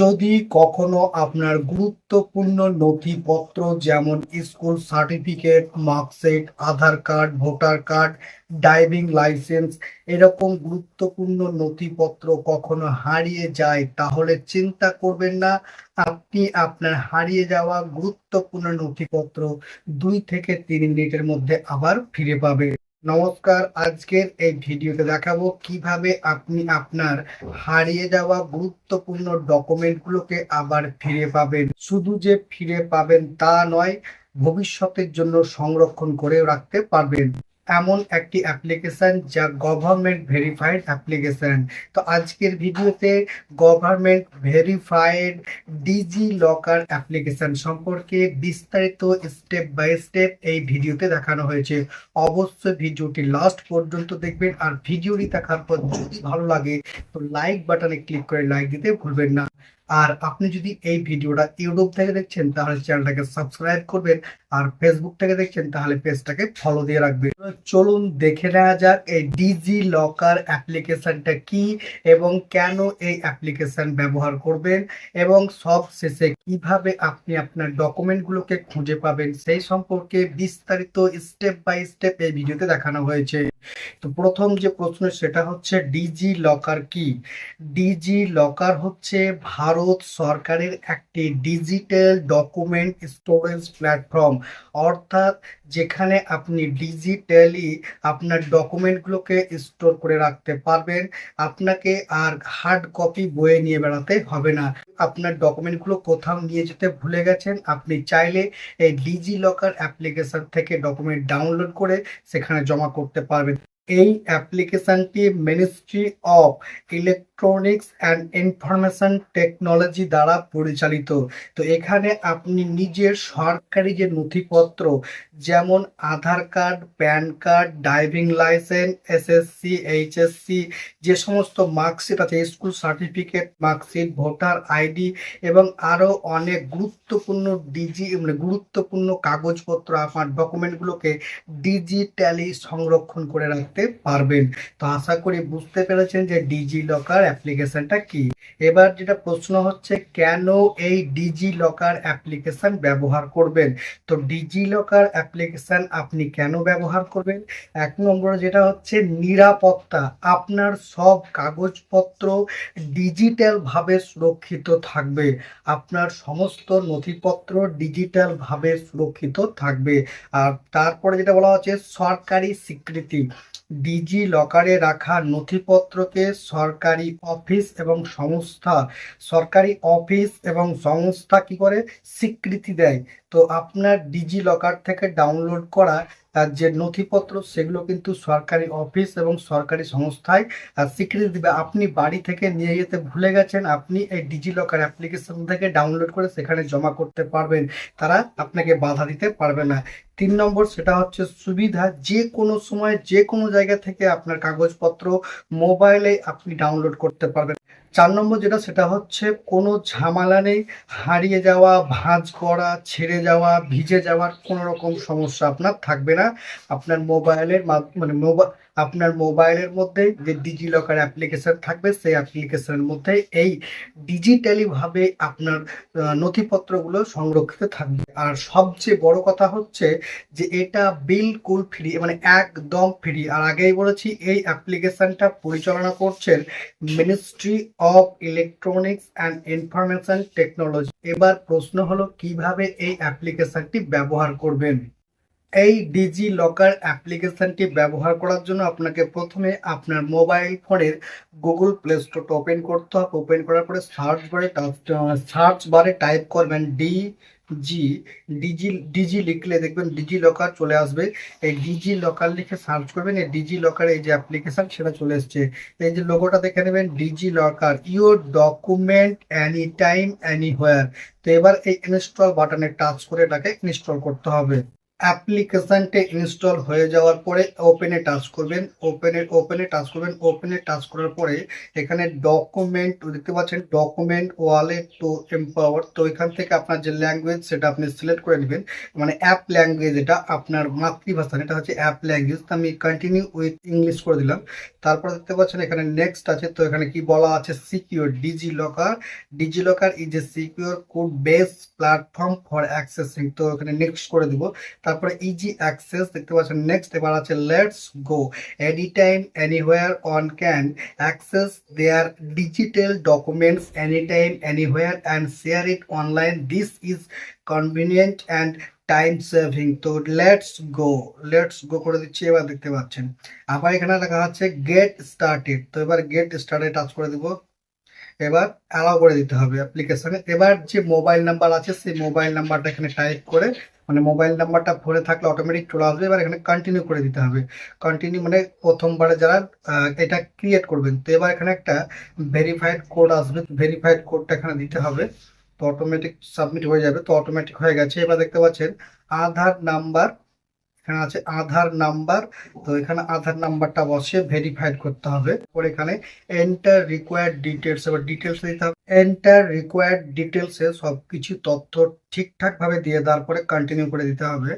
যদি কখনো আপনার গুরুত্বপূর্ণ নথিপত্র যেমন school certificate, marksheet, Aadhaar card, voter card, driving licence এরকম গুরুত্বপূর্ণ নথিপত্র কখনো হারিয়ে যায়, তাহলে চিন্তা করবেন না। আপনি আপনার হারিয়ে যাওয়া গুরুত্বপূর্ণ নথিপত্র দুই থেকে তিন মিনিটের মধ্যে আবার ফিরে পাবেন। নমস্কার, আজকের এই ভিডিওতে দেখাবো কীভাবে আপনি আপনার হারিয়ে যাওয়া গুরুত্বপূর্ণ ডকুমেন্টগুলোকে আবার ফিরে পাবেন। শুধু যে ফিরে পাবেন তা নয়, ভবিষ্যতের জন্য সংরক্ষণ করে রাখতে পারবেন। এমন একটি অ্যাপ্লিকেশন যা গভর্নমেন্ট ভেরিফাইড অ্যাপ্লিকেশন তো আজকের ভিডিওতে government verified DigiLocker application সম্পর্কে বিস্তারিত স্টেপ বাই স্টেপ এই ভিডিওতে দেখানো হয়েছে। অবশ্যই ভিডিওটি লাস্ট পর্যন্ত দেখবেন আর ভিডিওটি দেখার পর যদি ভালো লাগে, তো লাইক বাটনে ক্লিক করে লাইক দিতে ভুলবেন না। আর আপনি যদি এই ভিডিওটা ইউটিউব থেকে দেখছেন, তাহলে চ্যানেলটাকে সাবস্ক্রাইব করবেন আর ফেসবুক থেকে দেখছেন, তাহলে পেজটাকে ফলো দিয়ে রাখবেন। চলুন দেখে নেওয়া যাক এই ডিজি লকার অ্যাপ্লিকেশনটা কি এবং কেন এই অ্যাপ্লিকেশন ব্যবহার করবেন এবং সব শেষে কীভাবে আপনি আপনার ডকুমেন্টগুলোকে খুঁজে পাবেন, সেই সম্পর্কে বিস্তারিত স্টেপ বাই স্টেপ এই ভিডিওতে দেখানো হয়েছে। তো প্রথম যে প্রশ্ন সেটা হচ্ছে ডিজি লকার কি? ডিজি লকার হচ্ছে ভারত সরকারের একটি ডিজিটাল ডকুমেন্ট স্টোরেজ প্ল্যাটফর্ম। অর্থাৎ যেখানে আপনি ডিজিটালি আপনার ডকুমেন্টগুলোকে স্টোর করে রাখতে পারবেন। আপনাকে আর হার্ড কপি বয়ে নিয়ে বেড়াতে হবে না। আপনার ডকুমেন্টগুলো কোথাও নিয়ে যেতে ভুলে গেছেন, আপনি চাইলে এই ডিজি লকার অ্যাপ্লিকেশন থেকে ডকুমেন্ট ডাউনলোড করে সেখানে জমা করতে পারবেন। এই অ্যাপ্লিকেশনটি ministry of electronics and information technology দ্বারা পরিচালিত। তো এখানে আপনি নিজের সরকারি যে নথিপত্র, যেমন Aadhaar card, PAN card, driving licence SSC HSC যে সমস্ত মার্কশিট আছে, school certificate, marksheet, voter ID এবং আরও অনেক গুরুত্বপূর্ণ ডিজি মানে গুরুত্বপূর্ণ কাগজপত্র, আপনার ডকুমেন্টগুলোকে ডিজিটালি সংরক্ষণ করে রাখতে পারবেন। তো আশা করি বুঝতে পেরেছেন যে ডিজি লকার অ্যাপ্লিকেশনটা কি। এবার যেটা প্রশ্ন হচ্ছে, কেন এই ডিজি লকার অ্যাপ্লিকেশন ব্যবহার করবেন? তো ডিজি লকার অ্যাপ্লিকেশন আপনি কেন ব্যবহার করবেন? এক নম্বরে যেটা হচ্ছে, নিরাপত্তা। আপনার সব কাগজপত্র ডিজিটাল ভাবে সুরক্ষিত থাকবে। আপনার সমস্ত নথিপত্র ডিজিটাল ভাবে সুরক্ষিত থাকবে। আর তারপরে যেটা বলা হচ্ছে, সরকারি স্বীকৃতি। ডিজি লকারে রাখা নথিপত্রকে সরকারি অফিস এবং সংস্থা, সরকারি অফিস এবং সংস্থা কি করে? স্বীকৃতি দেয়। তো আপনার ডিজি লকার থেকে ডাউনলোড করা যে নথিপত্র, সেগুলো কিন্তু সরকারি অফিস এবং সরকারি সংস্থায় স্বীকৃতি দিবে আপনি বাড়ি থেকে নিয়ে যেতে ভুলে গেছেন, আপনি এই ডিজি লকার অ্যাপ্লিকেশন থেকে ডাউনলোড করে সেখানে জমা করতে পারবেন। তারা আপনাকে বাধা দিতে পারবে না। তিন নম্বর সেটা হচ্ছে সুবিধা, যে কোনো সময়, যে কোনো জায়গা থেকে আপনার কাগজপত্র মোবাইলে আপনি ডাউনলোড করতে পারবেন। চার নম্বর যেটা, সেটা হচ্ছে কোনো ঝামেলা নেই, হারিয়ে যাওয়া, ভাঁজ করা, ছেড়ে যাওয়া, ভিজে যাওয়ার কোনো রকম সমস্যা আপনার থাকবে না। আপনার মোবাইলের মানে মোবাইল আপনার মোবাইলের মধ্যে যে ডিজি লকার অ্যাপ্লিকেশন থাকবে, সেই অ্যাপ্লিকেশনের মধ্যে এই ডিজিটালিভাবে আপনার নথিপত্রগুলো সংরক্ষিত থাকবে। আর সবচেয়ে বড় কথা হচ্ছে যে এটা বিলকুল ফ্রি মানে একদম ফ্রি আর আগেই বলেছি, এই অ্যাপ্লিকেশনটা পরিচালনা করছেন ministry of electronics and information technology এবার প্রশ্ন হলো, কীভাবে এই অ্যাপ্লিকেশনটি ব্যবহার করবেন? এই ডিজি লকার অ্যাপ্লিকেশনটি ব্যবহার করার জন্য আপনাকে প্রথমে আপনার মোবাইল ফোনের গুগল প্লে স্টোরটা ওপেন করতে হবে। ওপেন করার পরে সার্চ বারে সার্চ বারে টাইপ করবেন ডি জি ডিজি ডিজি লিখলে দেখবেন ডিজি লকার চলে আসবে। এই ডিজি লকার লিখে সার্চ করবেন, এই ডিজি লকার এই যে অ্যাপ্লিকেশন সেটা চলে এসছে। এই যে লোগোটা দেখে নেবেন, DigiLocker your document any time anywhere তো এবার এই ইনস্টল বাটনে টাচ করে এটাকে ইনস্টল করতে হবে। অ্যাপ্লিকেশনটা ইনস্টল হয়ে যাওয়ার পরে ওপেনে টাচ করবেন। ওপেনে ওপেনে টাচ করবেন। ওপেনে টাচ করার পরে এখানে ডকুমেন্ট দেখতে পাচ্ছেন ডকুমেন্ট ওয়ালেট টু এম্পাওয়ার তো এখান থেকে আপনার যে ল্যাঙ্গুয়েজ সেটা আপনি সিলেক্ট করে নেবেন। মানে অ্যাপ ল্যাঙ্গুয়েজ এটা আপনার মাতৃভাষা, এটা হচ্ছে অ্যাপ ল্যাঙ্গুয়েজ তো আমি কন্টিনিউ উইথ ইংলিশ করে দিলাম। তারপর দেখতে পাচ্ছেন এখানে নেক্সট আছে। তো এখানে কি বলা আছে? Secure DigiLocker DigiLocker is a secure code base platform for accessing তো এখানে নেক্সট করে দিব। তারপরে ইজি অ্যাক্সেস দেখতে পাচ্ছেন নেক্সট এবার আছে let's go any time anywhere on can access their digital documents any time anywhere and share it online this is convenient and time saving তো লেটস গো লেটস গো করে দিচ্ছি, এবার দেখতে পাচ্ছেন। আবার এখানে লেখা আছে গেট স্টার্টেড তো এবার গেট স্টার্টে টাচ করে দিব। এবার অ্যালাউ করে দিতে হবে অ্যাপ্লিকেশনে এবার যে মোবাইল নাম্বার আছে, সেই মোবাইল নাম্বারটা এখানে টাইপ করে মানে মোবাইল নাম্বারটা ভরে থাকলে অটোমেটিক চলে আসবে। এবার এখানে কন্টিনিউ করে দিতে হবে। কন্টিনিউ মানে প্রথমবারে যারা এটা ক্রিয়েট করবেন, তো এবার এখানে একটা ভেরিফাইড কোড আসবে। ভেরিফাইড কোডটা এখানে দিতে হবে, তো অটোমেটিক সাবমিট হয়ে যাবে, তো অটোমেটিক হয়ে গেছে। এবার দেখতে পাচ্ছেন, আধার নাম্বার এখানে আছে আধার নাম্বার। তো এখানে আধার নাম্বারটা বসে ভেরিফাইড করতে হবে। পরে এখানে এন্টার রিকোয়ার্ড ডিটেলস এবার ডিটেলস দিতে হবে। এন্টার রিকোয়ার্ড ডিটেলসে সব কিছু তথ্য ঠিকঠাক ভাবে দিয়ে দেওয়ার পরে কন্টিনিউ করে দিতে হবে।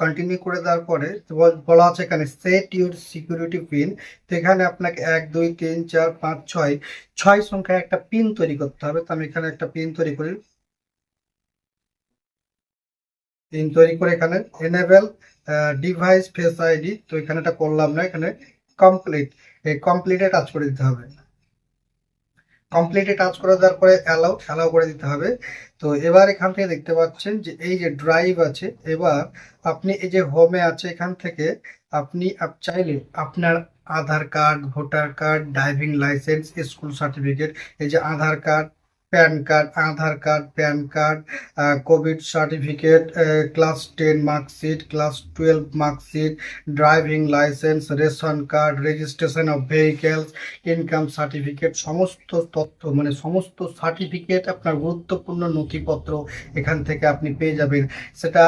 কন্টিনিউ করে দেওয়ার পরে বলা আছে এখানে সেট ইউর সিকিউরিটি পিন তো এখানে আপনাকে এক, দুই, তিন, চার, পাঁচ, ছয় ছয় সংখ্যায় একটা পিন তৈরি করতে হবে। তো আমি এখানে একটা পিন তৈরি করি। পিন তৈরি করে এখানে এনেবেল ডিভাইস ফেস আইডি তো এখানে এটা করলাম না, এখানে কমপ্লিট এই কমপ্লিটে টাচ করে দিতে হবে। কমপ্লিটে টাচ করে দেওয়ার পরে অ্যালাউ অ্যালাউ করে দিতে হবে। তো এবার এখান থেকে দেখতে পাচ্ছেন যে এই যে ড্রাইভ আছে, এবার আপনি এই যে হোমে আছে এখান থেকে আপনি আপ- চাইলে আপনার Aadhaar card voter card driving licence school certificate এই যে Aadhaar card PAN card, Aadhaar card, PAN card COVID certificate class ten marksheet, class twelve marksheet, driving licence, ration card, registration of vehicles, income certificate, সমস্ত তথ্য মানে সমস্ত certificate আপনার গুরুত্বপূর্ণ নথিপত্র এখান থেকে আপনি পেয়ে যাবেন। সেটা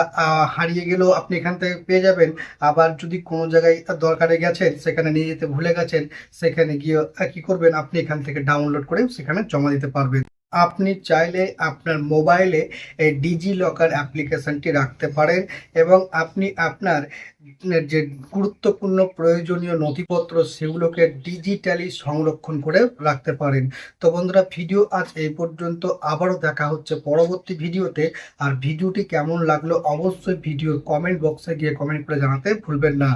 হারিয়ে গেলেও আপনি এখান থেকে পেয়ে যাবেন। আবার যদি কোনো জায়গায় দরকারে গেছেন, সেখানে নিয়ে যেতে ভুলে গেছেন, সেখানে গিয়ে কি করবেন? আপনি এখান থেকে ডাউনলোড করে সেখানে জমা দিতে পারবেন। আপনি চাইলে আপনার মোবাইলে এই ডিজি লকার অ্যাপ্লিকেশনটি রাখতে পারেন এবং আপনি আপনার যে গুরুত্বপূর্ণ প্রয়োজনীয় নথিপত্র সেগুলোকে ডিজিটালি সংরক্ষণ করে রাখতে পারেন। তো বন্ধুরা, ভিডিও আজ এই পর্যন্ত। আবারও দেখা হচ্ছে পরবর্তী ভিডিওতে। আর ভিডিওটি কেমন লাগল অবশ্যই ভিডিও কমেন্ট বক্সে গিয়ে কমেন্ট করে জানাতে ভুলবেন না।